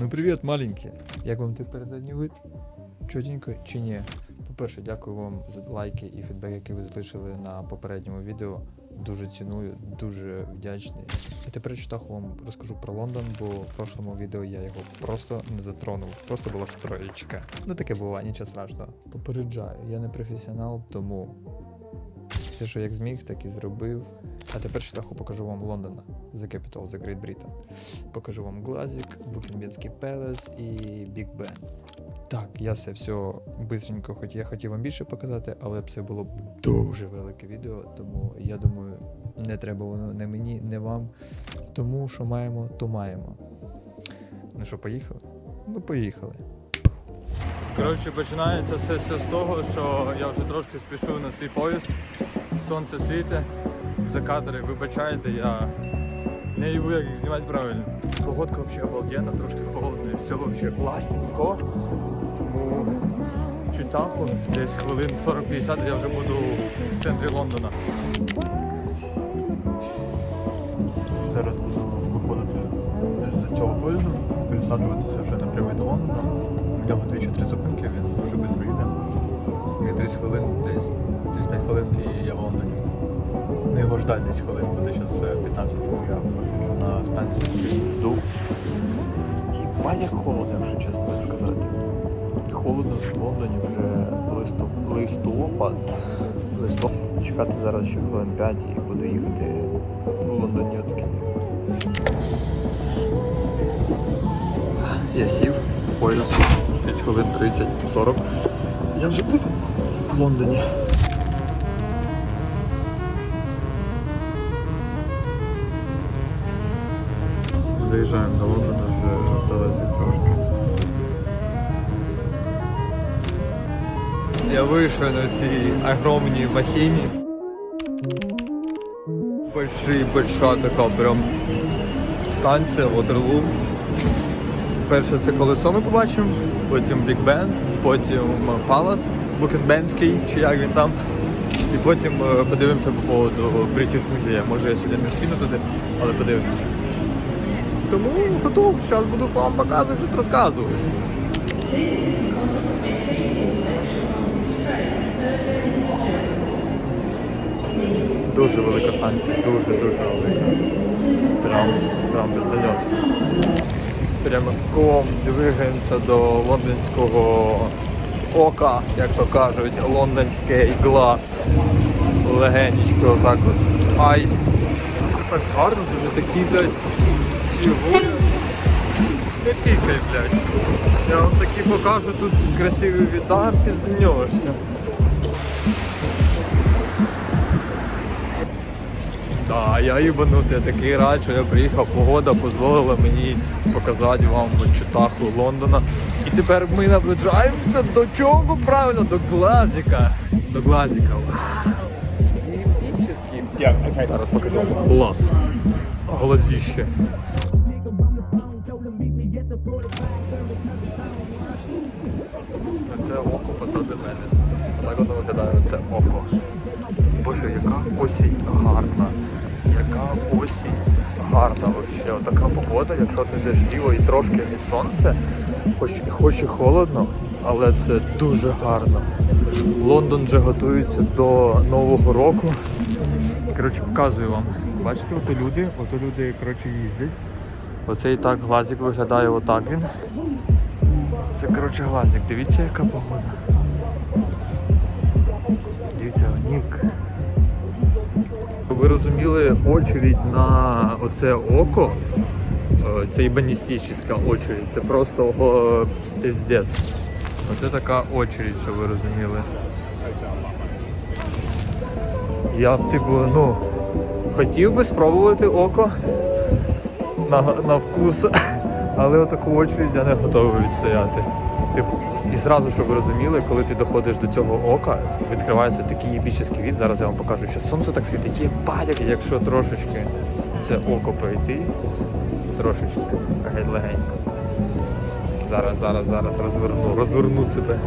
Ну привіт, маленькі. Як вам тепер задній вид? Чотенько чи ні? По-перше, дякую вам за лайки і фідбек, який ви залишили на попередньому відео. Дуже ціную, дуже вдячний. А тепер читаху вам розкажу про Лондон, бо в прошлому відео я його просто не затронув. Просто була строєчка. Ну таке буває, нічого страшного. Попереджаю, я не професіонал, тому все, що як зміг, так і зробив. А тепер читаху покажу вам Лондона, The Capital, The Great Britain. Покажу вам Глазик, Букінгемський Пелес і Біг Бен. Так, я це все бистренько, хоч я хотів вам більше показати, але це було б дуже велике відео, тому я думаю, не треба воно не мені, не вам. Тому що маємо, то маємо. Ну що, поїхали? Ну, поїхали. Коротше, починається все, все з того, що я вже трошки спішу на свій поїзд. Сонце світить, за кадри, вибачайте, я не їбу, як їх знімати правильно. Погодка взагалі обалденна, трошки холодно, і все взагалі класненько. Тому чутаху десь хвилин 40-50 я вже буду в центрі Лондона. Зараз буду виходити з цього поїзду, пересаджуватися вже напряму до Лондона. Нього двічі три зупинки, він дуже швидко їде. І 30 хвилин, десь 35 хвилин і я в Лондоні. Ну, його ждать десь хвилин, буде зараз 15, тому я посиджу на станції жду. Єбать, як холодно, якщо чесно сказати. Холодно в Лондоні вже листо, листопад. Листопад. Чекати зараз ще хвилин 5 і буду їхати в Лондонецький. Я сів поїзд десь хвилин 30-40. Я вже буду в Лондоні. Заїжджаємо до Лондона, вже осталось трошки. Я вийшов на всій огромній махіні. Большой, большая така прям станція Ватерлу. Перше це колесо ми побачимо, потім Біг Бен, потім Палас Букенбенський, чи як він там. І потім е, подивимося по поводу British музею. Може я сьогодні не спіну туди, але подивимося. Тому готов, зараз буду вам показувати, що розказувати. Дуже велика станція, дуже дуже велика. Прям, прям бездальовно. Прямиком двигаємося до лондонського ока, як то кажуть, лондонський глаз. Легенечко отак от. Айс. Це так гарно, дуже такі, блядь, сігури. Не пікай, блядь. Я вам такі покажу, тут красиві віда, пізданешся. Да, я їбанутий, я такий рад, що я приїхав, погода дозволила мені показати вам чутаху Лондона. І тепер ми наближаємося до чого правильно? До Глазіка. До Глазіка. Вау! Епічний. Зараз покажу вам глаз. Глазіще. Око позади мене. Так воно виглядає, це око. Боже, яка осінь гарна. Яка осінь гарна взагалі. Така погода, якщо не дожділо і трошки від сонця, хоч, хоч і холодно, але це дуже гарно. Лондон вже готується до Нового року. Коротше, показую вам. Бачите, ото люди, ото люди коротше, їздять. Оцей так глазик виглядає отак він. Це коротше глазик. Дивіться, яка погода. Дивіться. Ви розуміли, очередь на оце око, е, це ібаністична очередь, це просто о, піздець. Оце така очередь, що ви розуміли. Я б типу, ну, хотів би спробувати око на, на вкус, але отаку очередь я не готовий відстояти. Типу, і зразу, щоб ви розуміли, коли ти доходиш до цього ока, відкривається такий епічний від. Зараз я вам покажу, що сонце так світить. Є падяк, якщо трошечки це око пройти, трошечки, геть легенько. Зараз, зараз, зараз розверну, розверну себе.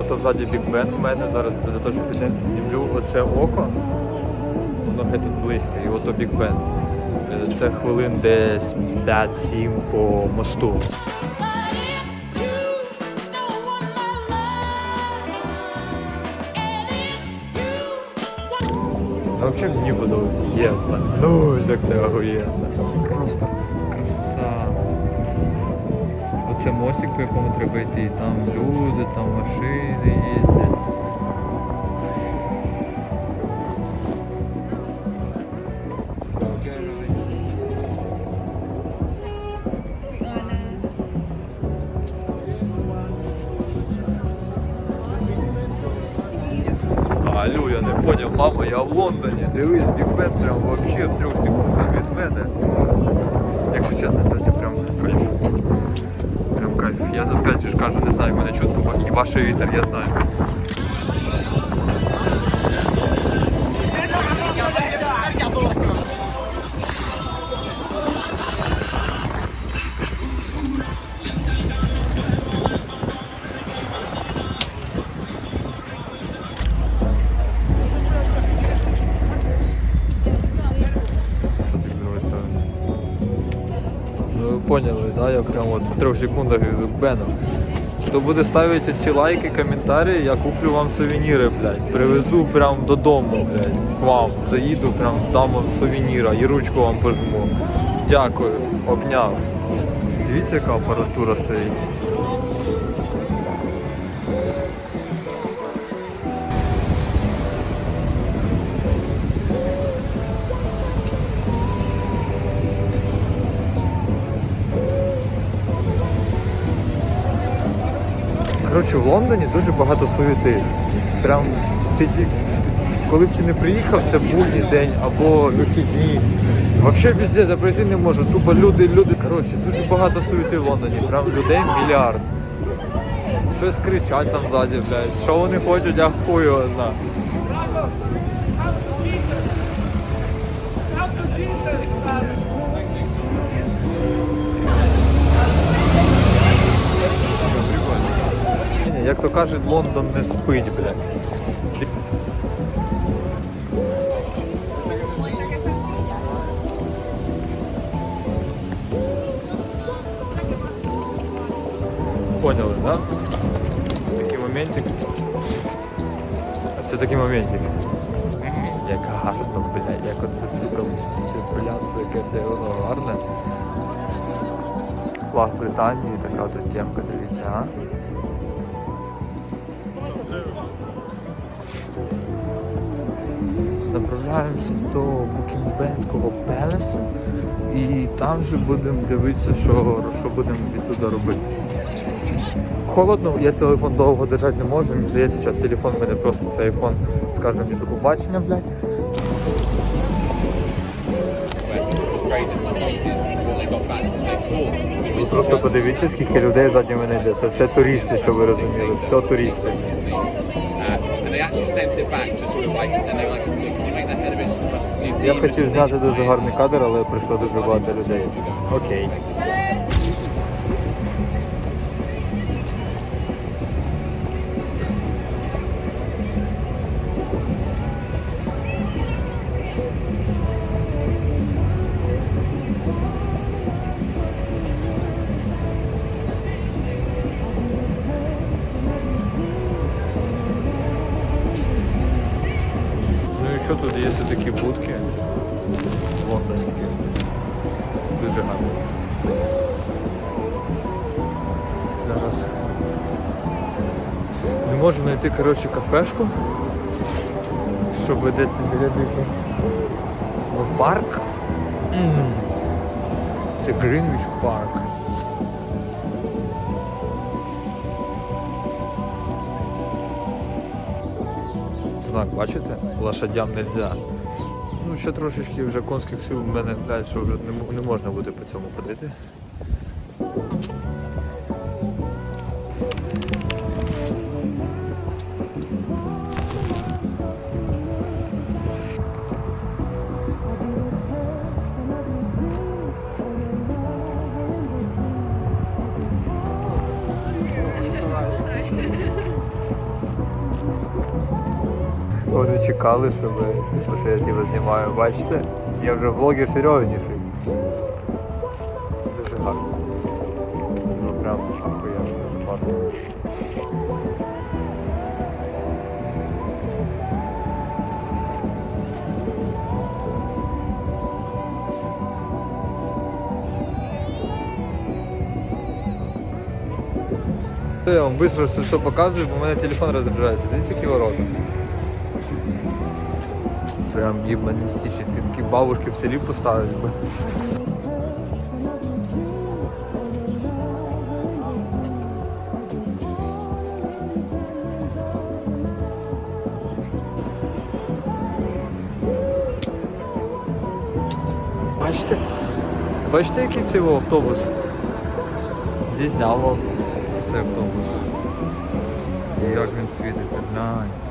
Ото ззаді Біг Бен у мене зараз для того, щоб підняти знімлю оце око. воно геть тут близько, і ото Біг Бен. Е, Це хвилин десь 5-7 по мосту. А взагалі мені подобається. Є, ну як це охуєнно. Просто краса. Оце мостик, по якому треба йти, там люди, там машини їздять. Я не поняв, мама, я в Лондоні. Дивись, Біг Бен прям вообще в трьох секундах від мене. Якщо чесно, це прям кайф. Прям кайф. Я опять же кажу, не знаю, мене чутно, і ваше вітер, я знаю. Поняли, да? Я прям от в трьох секундах від Бену. Хто буде ставити ці лайки, коментарі, я куплю вам сувеніри, блядь. Привезу прям додому, блядь. К вам. Заїду, прям дам вам сувеніра і ручку вам пожму. Дякую, обняв. Дивіться, яка апаратура стоїть. Коротше, в Лондоні дуже багато суєти. Прям ти, ти- коли б ти не приїхав, це будній день або вихідні. Взагалі везде пройти не можу. Тупо люди, люди. Коротше, дуже багато суєти в Лондоні. Прям людей мільярд. Щось кричать там ззаді, блядь. Що вони хочуть, я хуй його знаю. Як то кажуть, Лондон не спить, блядь. Поняли, да? Такий моментик. Це такий моментик. Як гарно, блядь, як оце сука, це плясо якесь воно гарне. Флаг Британії, така от темка, дивіться, а? Направляємося до Букінгбенського Пелесу і там же будемо дивитися, що, що будемо відтуди робити. Холодно, я телефон довго держати не можу. Мені здається, зараз телефон в мене просто скаже мені до побачення, блядь. Ви просто подивіться, скільки людей ззаді мене йде. Це все туристи, що ви розуміли. Все туристи. Я хотів зняти дуже гарний кадр, але прийшло дуже багато людей. Окей. Що тут є такі будки лондонські. Дуже гарно. Зараз не можу знайти коротше кафешку, щоб десь не зарядити в парк. Це Грінвіч парк. Бачите? Лошадям не можна. Ну, ще трошечки вже конських сил в мене, блядь, вже не можна буде по цьому ходити. Вони чекали, щоб що я тебе знімаю. Бачите? Я вже блогер серйозніший. Дуже гарно. Ну прям охуєнно, дуже класно. Я вам быстро все, бо у мене телефон розряджається. Дивіться, які ворота. Прям ебанистически. Такі бабушки в селі поставили би. Бачите? Бачите, який це його автобус? Зізняв цей автобус. Як він світиться, глянь.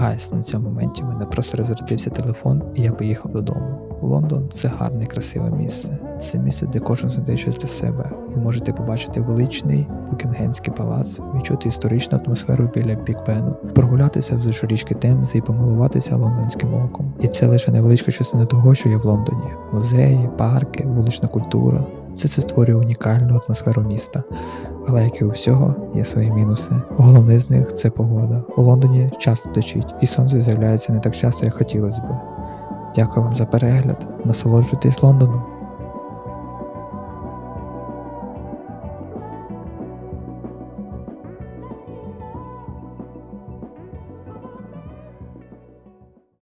Гайс, на цьому моменті мене просто розрядився телефон, і я поїхав додому. Лондон це гарне, красиве місце. Це місце, де кожен знайде щось для себе. Ви можете побачити величний Букінгемський палац, відчути історичну атмосферу біля Біг Бену, прогулятися вздовж річки Темзи і помилуватися лондонським оком. І це лише невеличка частина того, що є в Лондоні: музеї, парки, вулична культура. Все це створює унікальну атмосферу міста. Але як і у всього, є свої мінуси. Головний з них це погода. У Лондоні часто дощить, і сонце з'являється не так часто, як хотілося б. Дякую вам за перегляд. Насолоджуйтесь Лондоном.